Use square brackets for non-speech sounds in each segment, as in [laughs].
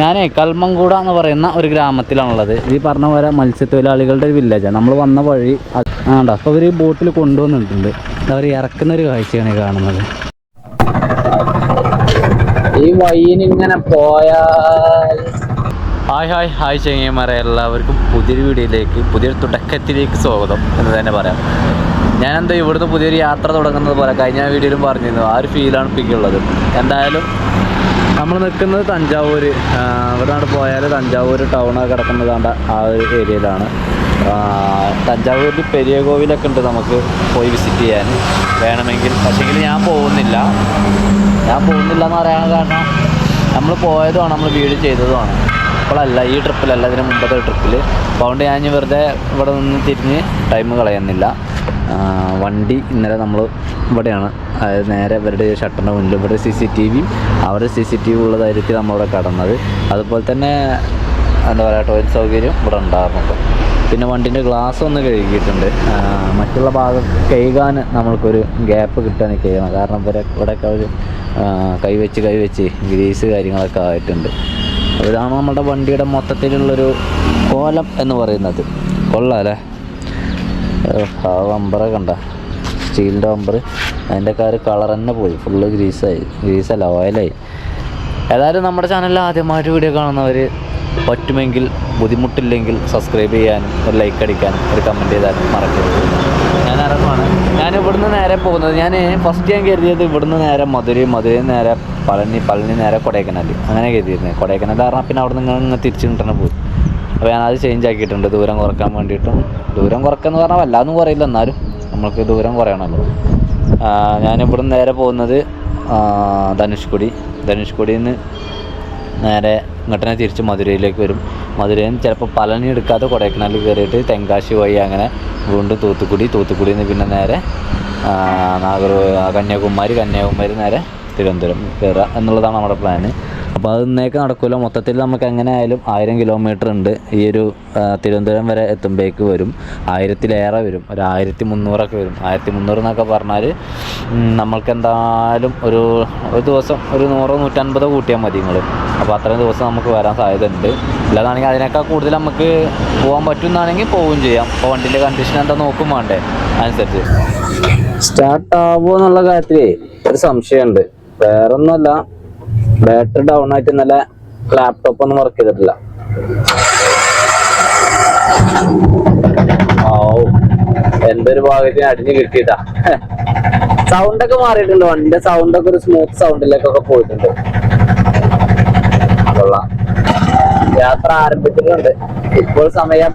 ഞാനേ കൽമങ്കൂട എന്ന് പറയുന്ന ഒരു ഗ്രാമത്തിലാണുള്ളത്. ഈ പറഞ്ഞ പോലെ മത്സ്യത്തൊഴിലാളികളുടെ ഒരു വില്ലേജാണ് നമ്മൾ വന്ന വഴി ആണ്ട അപ്പോൾ ഇവർ ബോട്ടിൽ കൊണ്ടുവന്നിട്ടുണ്ട്. അവർ ഇറക്കുന്ന ഒരു കാഴ്ചയാണ് ഈ കാണുന്നത്. ഈ വഴിയിൽ ഇങ്ങനെ പോയാൽ ഹായ് ഹായ് ഹായ് ചെങ്ങന്മാരെ എല്ലാവർക്കും പുതിയൊരു വീഡിയോയിലേക്ക് പുതിയൊരു തുടക്കത്തിലേക്ക് സ്വാഗതം എന്ന് തന്നെ പറയാം. ഞാനെന്തോ ഇവിടുന്ന് പുതിയൊരു യാത്ര തുടങ്ങുന്നത് പോലെ കഴിഞ്ഞ വീഡിയോയിലും പറഞ്ഞിരുന്നു. ആ ഒരു ഫീലാണ് പിക്കുള്ളത് എന്തായാലും നമ്മൾ നിൽക്കുന്നത് തഞ്ചാവൂർ ഇവിടെ നിന്ന് പോയാൽ തഞ്ചാവൂർ ടൗണൊക്കെ കിടക്കുന്നതാണ്ട ആ ഒരു ഏരിയയിലാണ് തഞ്ചാവൂരിൽ പെരിയ കോവിലൊക്കെ ഉണ്ട് നമുക്ക് പോയി വിസിറ്റ് ചെയ്യാൻ. വേണമെങ്കിൽ പക്ഷേങ്കിൽ ഞാൻ പോകുന്നില്ല. ഞാൻ പോകുന്നില്ല എന്ന് പറയാൻ കാരണം നമ്മൾ പോയതുമാണ് നമ്മൾ വീട് ചെയ്തതുമാണ്. ഇപ്പോഴല്ല ഈ ട്രിപ്പിലല്ല ഇതിന് മുമ്പത്തെ ട്രിപ്പിൽ അപ്പോൾ അതുകൊണ്ട് ഞാൻ വെറുതെ ഇവിടെ നിന്ന് തിരിഞ്ഞ് ടൈം കളയുന്നില്ല. വണ്ടി ഇന്നലെ നമ്മൾ ഇവിടെയാണ്. അതായത് നേരെ ഇവരുടെ ഷട്ടറിന്റെ മുന്നിൽ ഇവിടെ സി സി ടി വിയും അവരുടെ സി സി ടി വി ഉള്ളതായിരിക്കും നമ്മളിവിടെ കടന്നത്. അതുപോലെ തന്നെ എന്താ പറയുക ടോയ്ലറ്റ് സൗകര്യം ഇവിടെ ഉണ്ടാകുന്നുണ്ട്. പിന്നെ വണ്ടിന്റെ ഗ്ലാസ് ഒന്ന് കഴുകിയിട്ടുണ്ട്. മറ്റുള്ള ഭാഗം കഴുകാൻ നമ്മൾക്കൊരു ഗ്യാപ്പ് കിട്ടാൻ കഴിയണം കാരണം ഇവരെ ഇവിടെയൊക്കെ ഒരു കൈവച്ച് കൈവച്ച് ഗ്രീസ് കാര്യങ്ങളൊക്കെ ആയിട്ടുണ്ട്. ഇതാണ് നമ്മുടെ വണ്ടിയുടെ മൊത്തത്തിലുള്ളൊരു കോലം എന്ന് പറയുന്നത്. കൊള്ളാം അല്ലേ? ആ വമ്പറ കണ്ട? സ്റ്റീലിന്റെ വമ്പർ അതിന്റെ കാര് കളർ തന്നെ പോയി. ഫുള്ള് ഗ്രീസായി ഗ്രീസല്ല ഓയിലായി ഏതായാലും നമ്മുടെ ചാനലിൽ ആദ്യമായിട്ട് വീഡിയോ കാണുന്നവർ പറ്റുമെങ്കിൽ ബുദ്ധിമുട്ടില്ലെങ്കിൽ സബ്സ്ക്രൈബ് ചെയ്യാനും ഒരു ലൈക്ക് അടിക്കാനും ഒരു കമന്റ് ചെയ്താലും മറക്കരുത്. ഞാൻ ഇറങ്ങുവാണ് ഞാൻ ഇവിടുന്ന് നേരെ പോകുന്നത്. ഞാൻ ഫസ്റ്റ് ഞാൻ കരുതിയത് ഇവിടുന്ന് നേരെ മധുരൈ മധുരൈ നേരെ പളനി പളനി നേരെ കൊടൈക്കനാൽ അങ്ങനെ കരുതിയിരുന്നത് കൊടൈക്കനാൽ കാരണം പിന്നെ അവിടെ നിന്ന് ഇങ്ങനെ തിരിച്ചു കിട്ടണം പോയി. അപ്പോൾ ഞാനത് ചേഞ്ച് ആക്കിയിട്ടുണ്ട്. ദൂരം കുറയ്ക്കാൻ വേണ്ടിയിട്ടും. ദൂരം കുറയ്ക്കാന്ന് പറഞ്ഞാൽ വല്ലാതൊന്നും കുറയില്ല. എന്നാലും നമ്മൾക്ക് ദൂരം കുറയണമല്ലോ. ഞാൻ നിന്ന് നേരെ പോകുന്നത് ധനുഷ്കുടി. ധനുഷ്കുടിയിൽ നിന്ന് നേരെ ഇങ്ങോട്ടനെ തിരിച്ച് മധുരയിലേക്ക് വരും. മധുരയിൽ നിന്ന് ചിലപ്പോൾ പളനി എടുക്കാതെ കൊടൈക്കനാലിൽ കയറിയിട്ട് തെങ്കാശി വഴി അങ്ങനെ വീണ്ടും തൂത്തുക്കുടി. തൂത്തുക്കുടിയിൽ നിന്ന് പിന്നെ നേരെ നാഗർ കന്യാകുമാരി കന്യാകുമാരി നേരെ തിരുവനന്തപുരം കയറുക എന്നുള്ളതാണ് നമ്മുടെ പ്ലാന് അപ്പോൾ അത് ഇന്നേക്ക് നടക്കില്ല മൊത്തത്തിൽ നമുക്ക് എങ്ങനെ ആയാലും ആയിരം കിലോമീറ്റർ ഉണ്ട്. ഈ ഒരു തിരുവനന്തപുരം വരെ എത്തുമ്പോഴേക്ക് വരും. ആയിരത്തിലേറെ വരും. ഒരു ആയിരത്തി മുന്നൂറൊക്കെ വരും. ആയിരത്തി മുന്നൂറ് എന്നൊക്കെ പറഞ്ഞാൽ നമ്മൾക്ക് എന്തായാലും ഒരു ഒരു ദിവസം ഒരു നൂറോ നൂറ്റൻപതോ കൂട്ടിയാൽ മതി നിങ്ങൾ അപ്പോൾ അത്രയും ദിവസം നമുക്ക് വരാൻ സാധ്യത ഉണ്ട് അല്ലാതാണെങ്കിൽ അതിനേക്കാൾ കൂടുതൽ നമുക്ക് പോകാൻ പറ്റുന്നതാണെങ്കിൽ പോവുകയും ചെയ്യാം. അപ്പോൾ വണ്ടിന്റെ കണ്ടീഷൻ എന്താ നോക്കും വേണ്ടേ അനുസരിച്ച് സ്റ്റാർട്ട് ആവുമോ എന്നുള്ള കാര്യത്തിൽ ഒരു സംശയമുണ്ട്. വേറെ ഒന്നുമല്ല ബാറ്ററി ഡൗൺ ആയിട്ട് ഇന്നലെ ലാപ്ടോപ്പ് ഒന്നും വർക്ക് ചെയ്തിട്ടില്ല. എന്റെ എന്തൊരു ഭാഗത്തിന് അടിഞ്ഞു കിട്ടിയിട്ടാ സൗണ്ട് ഒക്കെ മാറിയിട്ടുണ്ട്. വണ്ടിന്റെ സൗണ്ട് ഒക്കെ ഒരു സ്മൂത്ത് സൗണ്ടിലേക്കൊക്കെ പോയിട്ടുണ്ട്. കൊള്ളാം. യാത്ര ആരംഭിച്ചിട്ടുണ്ട്. ഇപ്പോൾ സമയം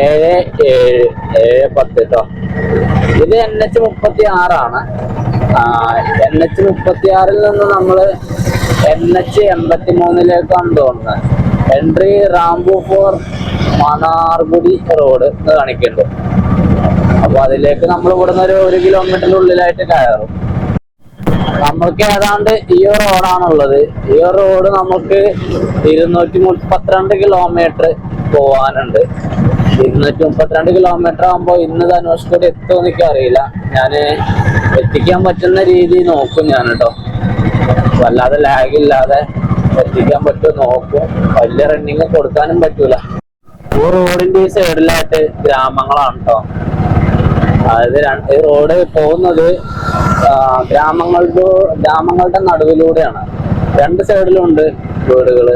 ഏഴ് ഏഴ് ഏഴ് പത്ത് കേട്ടോ ഇത് എൻ എച്ച് മുപ്പത്തി ആറാണ് എൻ എച്ച് മുപ്പത്തി ആറിൽ നിന്ന് നമ്മൾ എൻ എച്ച് എൺപത്തി മൂന്നിലേക്കാണ് തോന്നുന്നത്. Entry ramp for Mannargudi road എന്ന് കാണിക്കുന്നുണ്ട്. അപ്പൊ അതിലേക്ക് നമ്മൾ ഇവിടുന്ന് ഒരു ഒരു കിലോമീറ്ററിന്റെ ഉള്ളിലായിട്ട് കയറും. നമ്മൾക്ക് ഏതാണ്ട് ഈ റോഡാണുള്ളത്. ഈ റോഡ് നമുക്ക് ഇരുന്നൂറ്റി മുപ്പത്തിരണ്ട് കിലോമീറ്റർ പോവാനുണ്ട്. ഇരുന്നൂറ്റി മുപ്പത്തിരണ്ട് കിലോമീറ്റർ ആകുമ്പോൾ ഇന്ന് ധനുഷ്കോട് എത്തുമോ എനിക്ക് അറിയില്ല ഞാൻ എത്തിക്കാൻ പറ്റുന്ന രീതി നോക്കും ഞാൻ കേട്ടോ വല്ലാതെ ലാഗ് ഇല്ലാതെ എത്തിക്കാൻ പറ്റുമോ നോക്കും. വലിയ റണ്ണിങ് കൊടുക്കാനും പറ്റൂല. ഈ റോഡിന്റെ ഈ സൈഡിലായിട്ട് ഗ്രാമങ്ങളാണ് കേട്ടോ അതായത് റോഡ് പോകുന്നത് ഗ്രാമങ്ങളുടെ ഗ്രാമങ്ങളുടെ നടുവിലൂടെയാണ്. രണ്ട് സൈഡിലുണ്ട് വീടുകൾ.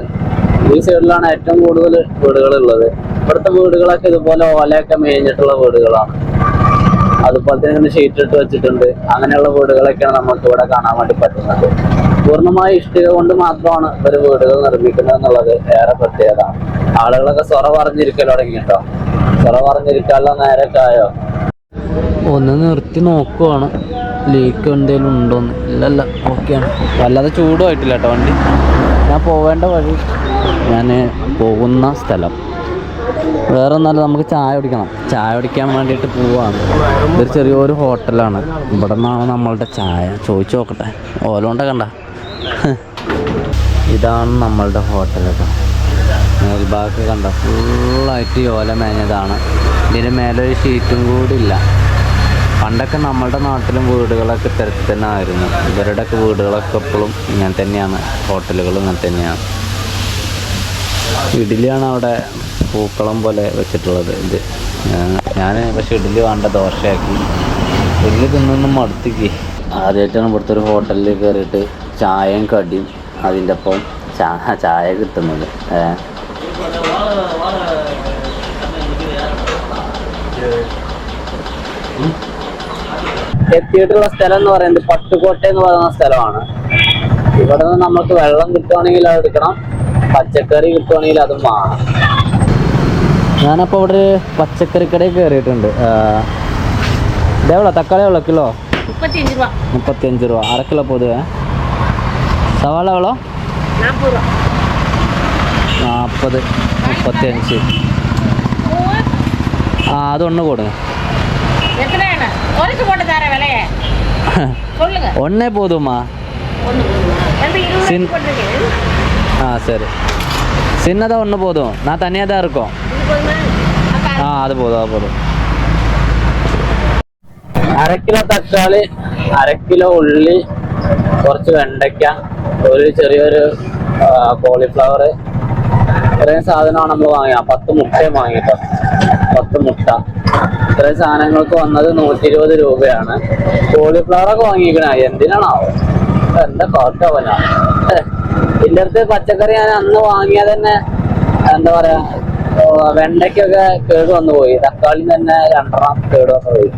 ഈ സൈഡിലാണ് ഏറ്റവും കൂടുതൽ വീടുകൾ ഉള്ളത്. ഇവിടുത്തെ വീടുകളൊക്കെ ഇതുപോലെ ഓലയൊക്കെ മേഞ്ഞിട്ടുള്ള വീടുകളാണ്. അതുപോലെ തന്നെ ഇങ്ങനെ ഷീറ്റ് ഇട്ട് വെച്ചിട്ടുണ്ട്. അങ്ങനെയുള്ള വീടുകളൊക്കെയാണ് നമുക്ക് ഇവിടെ കാണാൻ വേണ്ടി പറ്റുന്നത്. പൂർണമായി ഇഷ്ടിക കൊണ്ട് മാത്രമാണ് ഇവർ വീടുകൾ നിർമ്മിക്കുന്നത് എന്നുള്ളത് ഏറെ പ്രത്യേകത. ആളുകളൊക്കെ സ്വറ പറഞ്ഞിരിക്കലോ തുടങ്ങി സ്വറ പറഞ്ഞിരിക്കാനുള്ള നേരക്കായോ ഒന്ന് നിർത്തി നോക്കുവാണ്. ലീക്ക് എന്തെങ്കിലും ഉണ്ടോന്ന്. ഇല്ലല്ല ഓക്കെയാണ്. വല്ലാതെ ചൂടുമായിട്ടില്ല കേട്ടോ വണ്ടി. ഞാൻ പോവേണ്ട വഴി. ഞാൻ പോകുന്ന സ്ഥലം. വേറെ ഒന്നല്ല നമുക്ക് ചായ കുടിക്കണം. ചായ കുടിക്കാൻ വേണ്ടിയിട്ട് പോവാണ്. ഇതൊരു ചെറിയൊരു ഹോട്ടലാണ്. ഇവിടെ നിന്നാണ് നമ്മളുടെ ചായ. ചോദിച്ചു നോക്കട്ടെ. ഓലോണ്ട കണ്ട. ഇതാണ് നമ്മളുടെ ഹോട്ടൽ കേട്ടോ മേൽഭാഗത്ത് കണ്ട. ഫുള്ളായിട്ട് ഓല മേഞ്ഞതാണ്. ഇതിന് മേലൊരു ഷീറ്റും കൂടി ഇല്ല പണ്ടൊക്കെ നമ്മളുടെ നാട്ടിലും വീടുകളൊക്കെ ഇത്തരത്തിൽ തന്നെ ആയിരുന്നു. വീടുകളൊക്കെ എപ്പോഴും ഇങ്ങനെ തന്നെയാണ്. ഹോട്ടലുകൾ ഇങ്ങനെ തന്നെയാണ്. ഇഡ്ഡലിയാണ് അവിടെ പൂക്കളം പോലെ വെച്ചിട്ടുള്ളത് ഇത്. ഞാൻ പക്ഷെ ഇഡലി വേണ്ട ദോശയാക്കി. ഇഡ്ഡലി തിന്നൊന്നും മടുത്തിക്ക്. ആദ്യമായിട്ടാണ് ഇവിടുത്തെ ഒരു ഹോട്ടലിൽ കയറിയിട്ട് ചായയും കടിയും അതിന്റെ ഒപ്പം ചായ കിട്ടുന്നത്. എത്തിയിട്ടുള്ള സ്ഥലം എന്ന് പറയുന്നത് പട്ടുകോട്ട എന്ന് പറയുന്ന സ്ഥലമാണ്. ഇവിടെ നിന്ന് നമുക്ക് വെള്ളം കിട്ടുവാണെങ്കിൽ അത് എടുക്കണം. പച്ചക്കറി കിട്ടുവാണെങ്കിൽ അതും വാങ്ങണം. ഞാനപ്പോൾ ഇവിടെ ഒരു പച്ചക്കറി കടയിൽ കയറിയിട്ടുണ്ട് ഇതെവിളോ തക്കാളി എവിളോ കിലോ? മുപ്പത്തിയഞ്ച് രൂപ. അര കിലോ പൊതുവേ. സവാള എവിളോ നാൽപ്പത് മുപ്പത്തിയഞ്ച്. ആ അതൊന്ന് കൊടുങ്ങ எத்தனை வேணும் குறைச்சு போட்டு தர விலைய சொல்லுங்க ഒന്നേ പോതുമാ ஒன்று வந்து இருபது சின்- போட்டுருக்கு ஆ சரி சின்னதாக ஒன்று போதும் நான் தனியாக தான் இருக்கோம் இது போதுமா அக்கா ആ അത് പോതും അത് പോതും അര കിലോ തക്കാളി അര കിലോ ഉള്ളി കുറച്ച് വെണ്ടയ്ക്ക ഒരു ചെറിയൊരു കോളിഫ്ലവർ ഇത്രയും സാധനമാണ് നമ്മൾ വാങ്ങിയ പത്ത് മുട്ടയും വാങ്ങിട്ടോ പത്ത് മുട്ട ഇത്രയും സാധനങ്ങൾക്ക് വന്നത് നൂറ്റി ഇരുപത് രൂപയാണ്. കോളിഫ്ലവർ ഒക്കെ വാങ്ങിക്കണ. എന്തിനാണാവോ? എന്താ കോട്ടവനാ ഇതിന്റെ അടുത്ത് പച്ചക്കറി ഞാൻ അന്ന് വാങ്ങിയാൽ തന്നെ എന്താ പറയാ വെണ്ടയ്ക്കൊക്കെ കേട് വന്നു പോയി. തക്കാളി തന്നെ രണ്ടെണ്ണം കേട് വന്നു പോയി.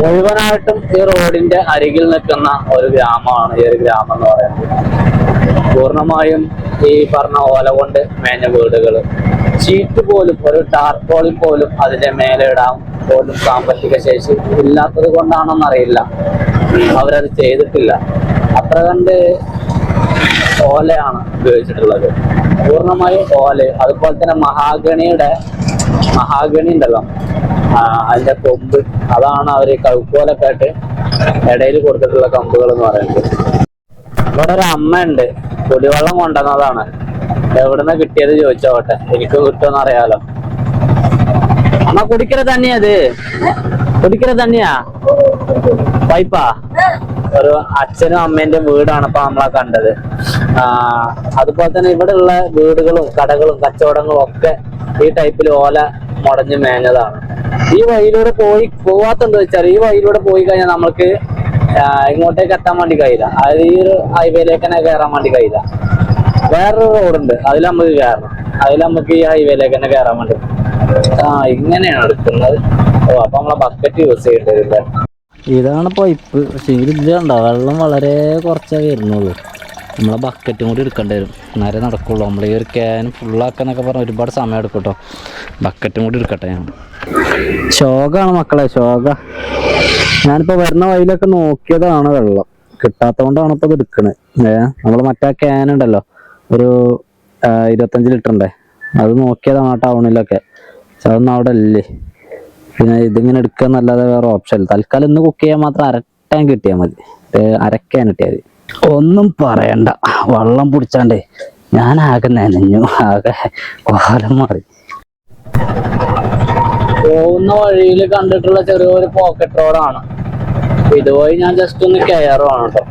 മുഴുവനായിട്ടും ഈ റോഡിന്റെ അരികിൽ നിൽക്കുന്ന ഒരു ഗ്രാമമാണ് ഈ ഒരു ഗ്രാമം എന്ന് പറയുന്നത്. പൂർണമായും ഈ പറഞ്ഞ ഓല കൊണ്ട് മേഞ്ഞ വീടുകൾ ഷീറ്റ് പോലും ഒരു ടാർപോളിൽ പോലും അതിന്റെ മേലെ ഇടാൻ പോലും സാമ്പത്തിക ശേഷി ഇല്ലാത്തത് കൊണ്ടാണെന്നറിയില്ല അവരത് ചെയ്തിട്ടില്ല. അത്ര കണ്ട് ഓലയാണ് ഉപയോഗിച്ചിട്ടുള്ളത്. പൂർണമായും ഓല. അതുപോലെ തന്നെ മഹാഗണിയുടെ മഹാഗണി ഉണ്ടല്ലോ അതിന്റെ കൊമ്പ്. അതാണ് അവർ കൗക്കോലൊക്കെ ആയിട്ട് ഇടയിൽ കൊടുത്തിട്ടുള്ള കമ്പുകൾ എന്ന് പറയുന്നത്. ഇവിടെ ഒരു അമ്മ ഉണ്ട് കുടിവെള്ളം കൊണ്ടുവന്നതാണ്. എവിടുന്ന് കിട്ടിയത് ചോദിച്ചോട്ടെ. എനിക്ക് കിട്ടുമെന്ന് അറിയാലോ അമ്മ കുടിക്കണ തന്നെയാ അത് കുടിക്കണ തന്നെയാ. പൈപ്പാ. ഒരു അച്ഛനും അമ്മേന്റെ വീടാണ് ഇപ്പൊ നമ്മളെ കണ്ടത്. അതുപോലെ തന്നെ ഇവിടെ ഉള്ള വീടുകളും കടകളും കച്ചവടങ്ങളും ഒക്കെ ഈ ടൈപ്പിൽ ഓല മുടഞ്ഞ് മേഞ്ഞതാണ്. ഈ വഴിയിലൂടെ പോയി പോവാത്തുണ്ടോ വെച്ചാൽ ഈ വഴിയിലൂടെ പോയി കഴിഞ്ഞാൽ നമ്മൾക്ക് ഇങ്ങോട്ടേക്ക് എത്താൻ വേണ്ടി കഴിയില്ല. അതായത് ഈ ഒരു ഹൈവേയിലേക്ക് തന്നെ കയറാൻ വേണ്ടി കഴിയില്ല. വേറൊരു റോഡുണ്ട്. അതിൽ നമുക്ക് കയറണം അതിൽ നമുക്ക് ഈ ഹൈവേയിലേക്ക് തന്നെ കയറാൻ വേണ്ടി. ആ ഇങ്ങനെയാണ് എടുക്കുന്നത്. ഓ അപ്പൊ നമ്മളെ ബക്കറ്റ് യൂസ് ചെയ്യേണ്ടത് ഇതാണ് പൈപ്പ് പക്ഷേ കണ്ടോ? വെള്ളം വളരെ കുറച്ചേ വരുന്നുള്ളൂ. നമ്മളെ ബക്കറ്റും കൂടി എടുക്കേണ്ടി വരും. നേരെ നടക്കുള്ളൂ. നമ്മൾ ഈ ഒരു ക്യാൻ ഫുള്ളാക്കാന്നൊക്കെ പറഞ്ഞ ഒരുപാട് സമയം എടുക്കും കേട്ടോ ബക്കറ്റും കൂടി എടുക്കട്ടെ ഞാൻ. ശോകാണ് മക്കളെ ശോക. ഞാനിപ്പോൾ വരുന്ന വഴിയിലൊക്കെ നോക്കിയതാണ് വെള്ളം. കിട്ടാത്തതുകൊണ്ടാണ് ഇപ്പോൾ ഇത് എടുക്കണത് ഏഹ് നമ്മൾ മറ്റേ ക്യാൻ ഉണ്ടല്ലോ. ഒരു ഇരുപത്തഞ്ച് ലിറ്ററിന്റെ അത് നോക്കിയതാണ് ആ ടൗണിലൊക്കെ അതൊന്നും അവിടെ ഇല്ലേ. പിന്നെ ഇതിങ്ങനെ എടുക്കുക എന്നല്ലാതെ വേറെ ഓപ്ഷൻ ഇല്ല. തൽക്കാലം ഇന്ന് കുക്ക് ചെയ്യാൻ മാത്രം അരട്ടാൻ കിട്ടിയാൽ മതി. അരക്കാൻ കിട്ടിയാൽ മതി. ഒന്നും പറയണ്ട. വെള്ളം പിടിച്ചാണ്ടേ. ഞാൻ ആകെ നനഞ്ഞു. ആകെ കോലം മാറി. പോകുന്ന വഴിയിൽ കണ്ടിട്ടുള്ള ചെറിയൊരു പോക്കറ്റ് റോഡാണ് ഇതുവഴി ഞാൻ ജസ്റ്റ് ഒന്ന് കയറുവാണ് കേട്ടോ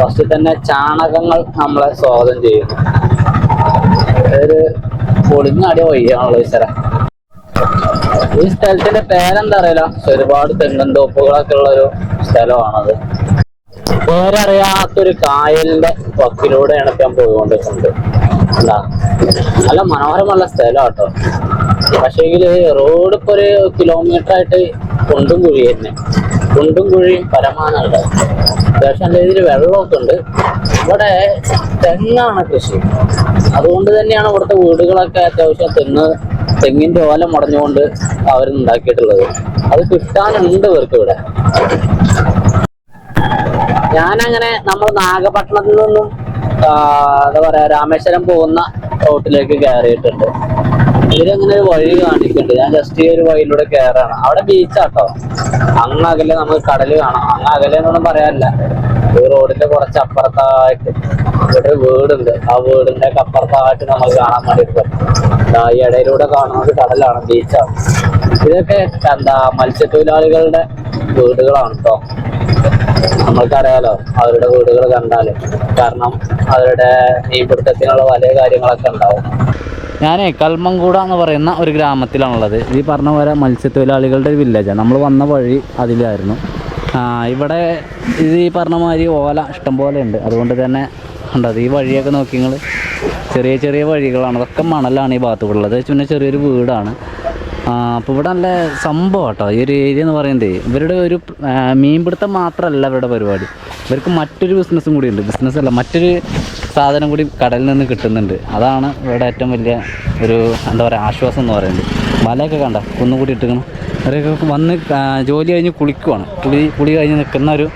ഫസ്റ്റ് തന്നെ ചാണകങ്ങൾ നമ്മളെ സ്വാഗതം ചെയ്യുന്നു ഒരു പൊളിഞ്ഞാടിയ വഴിയാണല്ലോ ഈ ഈ സ്ഥലത്തിന്റെ പേരെന്താ അറിയില്ല. ഒരുപാട് തെങ്ങും തോപ്പുകളൊക്കെ ഉള്ള ഒരു സ്ഥലമാണത് പേരറിയാത്തൊരു കായലിന്റെ വക്കിലൂടെയാണ് ഇപ്പൊ ഞാൻ പോയിക്കൊണ്ടിരിക്കുന്നത്. എന്താ നല്ല മനോഹരമുള്ള സ്ഥലം കേട്ടോ പക്ഷേ റോഡ് ഇപ്പൊ ഒരു കിലോമീറ്റർ ആയിട്ട് കൊണ്ടും കുഴി തന്നെ കുണ്ടും കുഴിയും പരമാനുണ്ട് അത്യാവശ്യം രീതിയിൽ വെള്ളമൊക്കെ ഉണ്ട് ഇവിടെ തെങ്ങാണ് കൃഷി. അതുകൊണ്ട് തന്നെയാണ് ഇവിടുത്തെ വീടുകളൊക്കെ അത്യാവശ്യം തെങ്ങ് തെങ്ങിന്റെ ഓല മുടഞ്ഞുകൊണ്ട് അവർ ഉണ്ടാക്കിയിട്ടുള്ളത്. അത് കിട്ടാനുണ്ട് ഇവർക്ക് ഇവിടെ. ഞാനങ്ങനെ നമ്മൾ നാഗപട്ടണത്തിൽ നിന്നും എന്താ പറയാ രാമേശ്വരം പോകുന്ന റോട്ടിലേക്ക് കയറിയിട്ടുണ്ട്. ഇതിലങ്ങനെ ഒരു വഴി കാണിക്കുന്നുണ്ട് ഞാൻ ജസ്റ്റ് ഈ ഒരു വഴിയിലൂടെ കയറാണ് അവിടെ ബീച്ചാട്ടോ അങ്ങ് അകലെ നമുക്ക് കടൽ കാണാം. അങ്ങ് അകലെ എന്നൊന്നും പറയാനില്ല. ഈ റോഡിന്റെ കുറച്ച് അപ്പുറത്തായിട്ട് ഇവിടെ വീടുണ്ട്. ആ വീടിന്റെ ഒക്കെ അപ്പുറത്തായിട്ട് നമുക്ക് കാണാൻ വേണ്ടിയിട്ട് ഈ ഇടയിലൂടെ കാണുന്നത് കടലാണ് ബീച്ചാണ് ഇതൊക്കെ എന്താ മത്സ്യത്തൊഴിലാളികളുടെ വീടുകളാണ് കേട്ടോ നമ്മൾക്കറിയാലോ അവരുടെ വീടുകൾ കണ്ടാൽ. കാരണം അവരുടെ മീൻപിടുത്തത്തിനുള്ള വലിയ കാര്യങ്ങളൊക്കെ ഉണ്ടാവും. ഞാനേ കൽമങ്കൂട എന്ന് പറയുന്ന ഒരു ഗ്രാമത്തിലാണുള്ളത്. ഈ പറഞ്ഞ പോലെ മത്സ്യത്തൊഴിലാളികളുടെ ഒരു വില്ലേജാണ് നമ്മൾ വന്ന വഴി അതിലായിരുന്നു. ഇവിടെ ഇത് ഈ പറഞ്ഞ മാതിരി ഓല ഇഷ്ടംപോലെ ഉണ്ട്. അതുകൊണ്ട് തന്നെ ഉണ്ടത് ഈ വഴിയൊക്കെ നോക്കി നിങ്ങൾ ചെറിയ ചെറിയ വഴികളാണ്. അതൊക്കെ മണലാണ് ഈ ഭാഗത്തുള്ളത് പിന്നെ ചെറിയൊരു വീടാണ്. അപ്പോൾ ഇവിടെ നല്ല സംഭവം കേട്ടോ ഈ ഒരു ഏരിയ എന്ന് പറയുന്നത് ഇവരുടെ ഒരു മീൻപിടുത്തം മാത്രമല്ല ഇവരുടെ പരിപാടി. ഇവർക്ക് മറ്റൊരു ബിസിനസ്സും കൂടി ഉണ്ട്. ബിസിനസ് അല്ല മറ്റൊരു സാധനം കൂടി കടലിൽ നിന്ന് കിട്ടുന്നുണ്ട്. അതാണ് ഇവിടെ ഏറ്റവും വലിയ ഒരു എന്താ പറയുക ആശ്വാസം എന്ന് പറയുന്നത്. മലയൊക്കെ കണ്ട? കുന്നുകൂടി ഇട്ടിക്കണം അവരൊക്കെ വന്ന് ജോലി കഴിഞ്ഞ് കുളിക്കുവാണ്. കുളി കുളി കഴിഞ്ഞ് നിൽക്കുന്ന ഒരു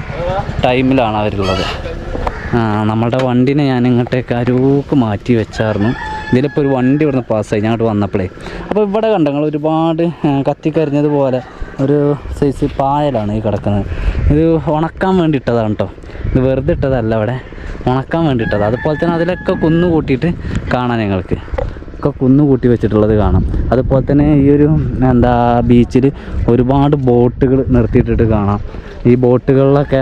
ടൈമിലാണ് അവരുള്ളത്. നമ്മളുടെ വണ്ടിനെ ഞാൻ ഇങ്ങോട്ടേക്ക് അരൂക്ക് മാറ്റി വെച്ചായിരുന്നു ഇതിലിപ്പോൾ ഒരു വണ്ടി ഇവിടുന്ന് പാസ്സായി ഞങ്ങോട്ട് വന്നപ്പോഴേ അപ്പോൾ ഇവിടെ കണ്ട ഞങ്ങൾ ഒരുപാട് കത്തിക്കരിഞ്ഞതുപോലെ ഒരു സൈസ് പായലാണ് ഈ കിടക്കുന്നത്. ഇത് ഉണക്കാൻ വേണ്ടി ഇട്ടതാണ് കേട്ടോ ഇത് വെറുതെ ഇട്ടതല്ല ഇവിടെ. ഉണക്കാൻ വേണ്ടി അതുപോലെ തന്നെ അതിലൊക്കെ കുന്നു കൂട്ടിയിട്ട് കാണാൻ ഞങ്ങൾക്ക്. ഒക്കെ കുന്നു കൂട്ടി വെച്ചിട്ടുള്ളത് കാണാം. അതുപോലെ തന്നെ ഈ ഒരു എന്താ ബീച്ചിൽ ഒരുപാട് ബോട്ടുകൾ നിർത്തിയിട്ടിട്ട് കാണാം. ഈ ബോട്ടുകളിലൊക്കെ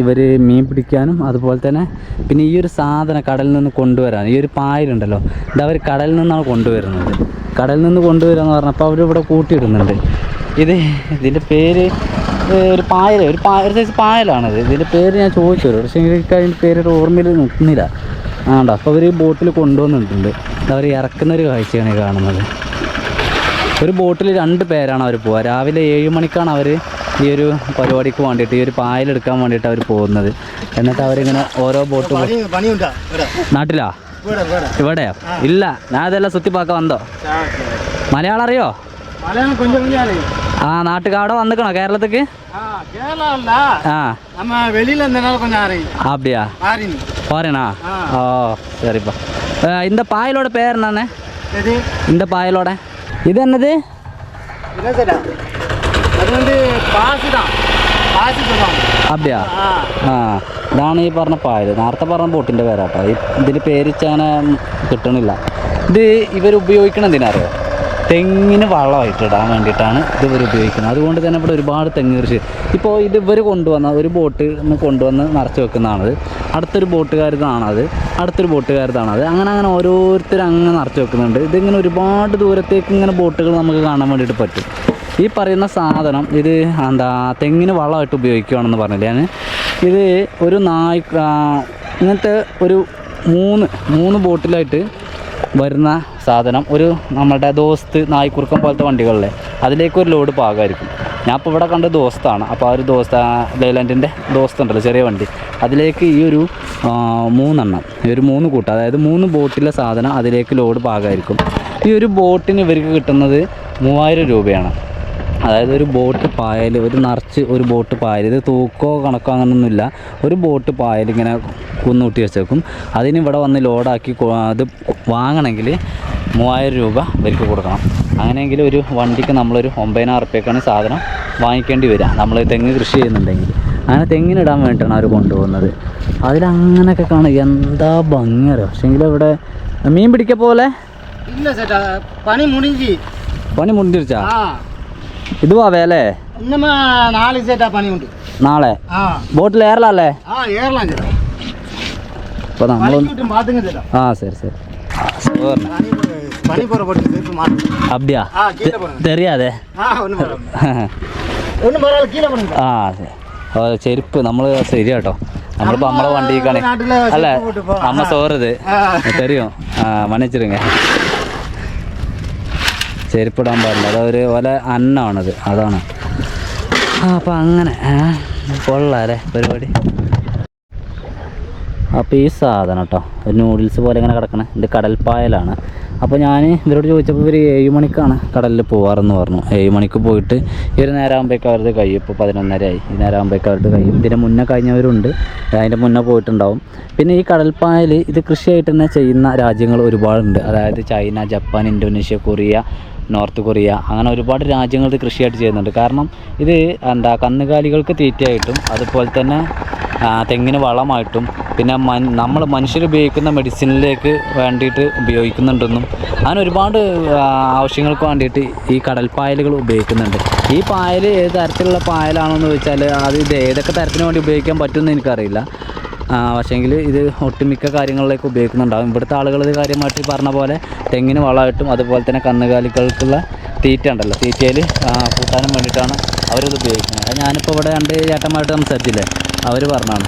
ഇവർ മീൻ പിടിക്കാനും അതുപോലെ തന്നെ പിന്നെ ഈ ഒരു സാധനം കടലിൽ നിന്ന് കൊണ്ടുവരാൻ ഈ ഒരു പായലുണ്ടല്ലോ ഇത് അവർ കടലിൽ നിന്നാണ് കൊണ്ടുവരുന്നത്. കടലിൽ നിന്ന് കൊണ്ടുവരിക എന്ന് പറഞ്ഞപ്പോൾ അവർ ഇവിടെ കൂട്ടിയിടുന്നുണ്ട്. ഇത് ഇതിന്റെ പേര് ഒരു പായൽ ഒരു പായ ഒരു സൈസ് പായലാണത്. ഇതിന്റെ പേര് ഞാൻ ചോദിച്ചു തരും പക്ഷേ എനിക്ക് അതിന്റെ പേര് ഓർമ്മയിൽ നിൽക്കുന്നില്ല ആണ്ടോ അപ്പോൾ അവർ ബോട്ടിൽ കൊണ്ടുവന്നിട്ടുണ്ട്. അവർ ഇറക്കുന്ന ഒരു കാഴ്ചയാണ് കാണുന്നത്. ഒരു ബോട്ടിൽ രണ്ട് പേരാണ് അവർ പോവുക. രാവിലെ ഏഴ് മണിക്കാണ് അവർ ഈ ഒരു പരിപാടിക്ക് വേണ്ടിയിട്ട് ഈ ഒരു പായലെടുക്കാൻ വേണ്ടിയിട്ട് അവർ പോകുന്നത് എന്നിട്ട് അവരിങ്ങനെ ഓരോ ബോട്ട് പോ- പണി പണിയുണ്ടാ ഇവിടെ നാട്ടിലാ ഇവിടെ ഇവിടെ ഇവിടെയോ ഇല്ല ഞാൻ ഇതെല്ലാം സുത്തിപ്പാക്ക വന്നോ മലയാളം അറിയോ മലയാളം കൊഞ്ചം കൊഞ്ചാണ് ആ നാട്ടുകാടെ വന്നിക്കണോ കേരളത്തേക്ക് ஆ கேரளா இல்ல ആ நம்ம வெளியில இருந்தனால கொஞ்சம் அறியும் அப்படியா மாறினு போறேனா ஆ. ஓ சரிப்பா ஆ, இந்த பாயலோட பேர் என்னண்ணே எது இந்த பாயலோட இது என்னது என்ன சேட்டா அது வந்து பாசி தான் பாசி சொல்லுவாங்க அப்படியா ஆ ആ ഇതാണ് ഈ പറഞ്ഞ പായൽ നേരത്തെ പറഞ്ഞ ബോട്ടിൻ്റെ പേരാട്ടോ ഈ ഇതിന് പേരിച്ച് അങ്ങനെ കിട്ടണില്ല ഇത് ഇവർ ഉപയോഗിക്കണ എന്തിനറിയോ തെങ്ങിന് വളമായിട്ട് ഇടാൻ വേണ്ടിയിട്ടാണ് ഇത് ഇവർ ഉപയോഗിക്കുന്നത്. അതുകൊണ്ട് തന്നെ ഇവിടെ ഒരുപാട് തെങ്ങ് കൃഷി. ഇപ്പോൾ ഇത് ഇവർ കൊണ്ടുവന്ന ഒരു ബോട്ട് കൊണ്ടുവന്ന് നിറച്ച് വെക്കുന്നതാണത്. അടുത്തൊരു ബോട്ടുകാരതാണത് അടുത്തൊരു ബോട്ടുകാരതാണത് അങ്ങനെ അങ്ങനെ ഓരോരുത്തർ അങ്ങനെ നിറച്ച് വെക്കുന്നുണ്ട്. ഇതിങ്ങനെ ഒരുപാട് ദൂരത്തേക്ക് ഇങ്ങനെ ബോട്ടുകൾ നമുക്ക് കാണാൻ വേണ്ടിയിട്ട് പറ്റും. ഈ പറയുന്ന സാധനം ഇത് എന്താ തെങ്ങിന് വളമായിട്ട് ഉപയോഗിക്കുകയാണെന്ന് പറഞ്ഞില്ല ഞാൻ ഇത് ഒരു നായ് ഇങ്ങനത്തെ ഒരു മൂന്ന് മൂന്ന് ബോട്ടിലായിട്ട് വരുന്ന സാധനം ഒരു നമ്മുടെ ദോസ്ത് നായ്ക്കുറുക്കം പോലത്തെ വണ്ടികളിലെ. അതിലേക്ക് ഒരു ലോഡ് പാകമായിരിക്കും ഞാൻ ഇപ്പോൾ ഇവിടെ കണ്ട ദോസ്താണ്. അപ്പോൾ ആ ഒരു ദോസ്ത ലൈലൻഡിന്റെ ദോസ്ത് ഉണ്ടല്ലോ ചെറിയ വണ്ടി. അതിലേക്ക് ഈ ഒരു മൂന്നെണ്ണം ഈ ഒരു മൂന്ന് കൂട്ടം അതായത് മൂന്ന് ബോട്ടിലെ സാധനം അതിലേക്ക് ലോഡ് പാകമായിരിക്കും ഈ ഒരു ബോട്ടിന് ഇവർക്ക് കിട്ടുന്നത് മൂവായിരം രൂപയാണ്. അതായത് ഒരു ബോട്ട് പായൽ ഒരു നിറച്ച് ഒരു ബോട്ട് പായൽ. ഇത് തൂക്കോ കണക്കോ അങ്ങനെയൊന്നുമില്ല ഒരു ബോട്ട് പായൽ ഇങ്ങനെ കുന്നൂട്ടി വെച്ചേക്കും. അതിന് ഇവിടെ വന്ന് ലോഡാക്കി അത് വാങ്ങണമെങ്കിൽ മൂവായിരം രൂപ ഇവർക്ക് കൊടുക്കണം. അങ്ങനെയെങ്കിൽ ഒരു വണ്ടിക്ക് നമ്മളൊരു ഒമ്പതിനായിരം റുപ്യക്കാണ് സാധനം വാങ്ങിക്കേണ്ടി വരിക. നമ്മൾ തെങ്ങ് കൃഷി ചെയ്യുന്നുണ്ടെങ്കിൽ. അങ്ങനെ തെങ്ങിനിടാൻ വേണ്ടിയിട്ടാണ് അവർ കൊണ്ടുപോകുന്നത്. അതിലങ്ങനെയൊക്കെ കാണുക. എന്താ ഭംഗിയറിയോ പക്ഷേ ഇവിടെ മീൻ പിടിക്ക പോലെ? ഇല്ല പണി മുടിഞ്ചി. പണി മുടിഞ്ചിരിച്ചാ? ஆ ഇതുവാ വേലേ இன்னுமா நாளைக்கு சேட்டா பனி உண்டு നാളെ ஆ ബോട്ടിൽ ഏറലല്ലേ ஆ ஏறலாம் சேட்டா അപ്പോൾ നമ്മൾ பனி விட்டு மாத்துங்க சேட்டா ആ ശരി ശരി சோறு. பனி பனி போற போட்டு திருப்பி மாத்து அப்படியா ஆ கீழே போடுங்க தெரியாதே ஆ ஒன்றும் பரவாயில்ல ஒன்றும் பரவாயில்ல கீழே போடுங்க ആ ശരി. ഓ, ചെരുപ്പ് നമ്മൾ ശരി കേട്ടോ നമ്മളിപ്പോൾ നമ്മളെ വണ്ടിക്കാണ് നാട്ടിലെ അല്ല ചെരുപ്പ് പോട്ട് പോ. നമ്മ സോറത് ആ. തെറിയോ ആ മണിച്ചിരുങ്ങ ചെരുപ്പിടാൻ പാടില്ല. അതൊരു ഓല അന്നമാണത് അതാണ്. ആ അപ്പം അങ്ങനെ കൊള്ളാല്ലേ പരിപാടി? അപ്പോൾ ഈ സാധനം കേട്ടോ ഒരു നൂഡിൽസ് പോലെ ഇങ്ങനെ കിടക്കണേ. ഇത് കടൽപ്പായലാണ്. അപ്പോൾ ഞാൻ ഇവരോട് ചോദിച്ചപ്പോൾ ഇവർ ഏഴ് മണിക്കാണ് കടലിൽ പോവാറെന്ന് പറഞ്ഞു. ഏഴ് മണിക്ക് പോയിട്ട് ഒരു നേരം ആകുമ്പോഴേക്കും അവരുടെ കഴിയും. ഇപ്പോൾ പതിനൊന്നരയായി. ഈ നേരം ആകുമ്പോഴേക്കും അവരുടെ കഴിയും. ഇതിന് മുന്നേ കഴിഞ്ഞവരുണ്ട്. അതിന്റെ മുന്നേ പോയിട്ടുണ്ടാവും. പിന്നെ ഈ കടൽപ്പായൽ ഇത് കൃഷിയായിട്ട് തന്നെ ചെയ്യുന്ന രാജ്യങ്ങൾ ഒരുപാടുണ്ട്. അതായത് China Japan Indonesia Korea North Korea അങ്ങനെ ഒരുപാട് രാജ്യങ്ങൾ ഇത് കൃഷിയായിട്ട് ചെയ്യുന്നുണ്ട്. കാരണം ഇത് എന്താ കന്നുകാലികൾക്ക് തീറ്റയായിട്ടും അതുപോലെ തന്നെ തെങ്ങിന് വളമായിട്ടും പിന്നെ മൻ നമ്മൾ മനുഷ്യർ ഉപയോഗിക്കുന്ന മെഡിസിനിലേക്ക് വേണ്ടിയിട്ട് ഉപയോഗിക്കുന്നുണ്ടെന്നും അങ്ങനെ ഒരുപാട് ആവശ്യങ്ങൾക്ക് വേണ്ടിയിട്ട് ഈ കടൽപ്പായലുകൾ ഉപയോഗിക്കുന്നുണ്ട്. ഈ പായൽ ഏത് തരത്തിലുള്ള പായലാണോ എന്ന് ചോദിച്ചാൽ അത് ഇത് ഏതൊക്കെ തരത്തിന് വേണ്ടി ഉപയോഗിക്കാൻ പറ്റുമെന്ന് എനിക്കറിയില്ല. പക്ഷേങ്കിൽ ഇത് ഒട്ടുമിക്ക കാര്യങ്ങളിലേക്ക് ഉപയോഗിക്കുന്നുണ്ടാകും ഇവിടുത്തെ ആളുകൾ ഇത് കാര്യമായിട്ട് പറഞ്ഞ പോലെ തെങ്ങിന് വളമായിട്ടും അതുപോലെ തന്നെ കന്നുകാലികൾക്കുള്ള തീറ്റ ഉണ്ടല്ലോ. തീറ്റയിൽ കൂട്ടാനും വേണ്ടിയിട്ടാണ് അവരിത് ഉപയോഗിക്കുന്നത്. അത് ഞാനിപ്പോൾ ഇവിടെ രണ്ട് ചേട്ടന്മാരായിട്ട് സംസാരിച്ചില്ലേ? അവർ പറഞ്ഞാണ്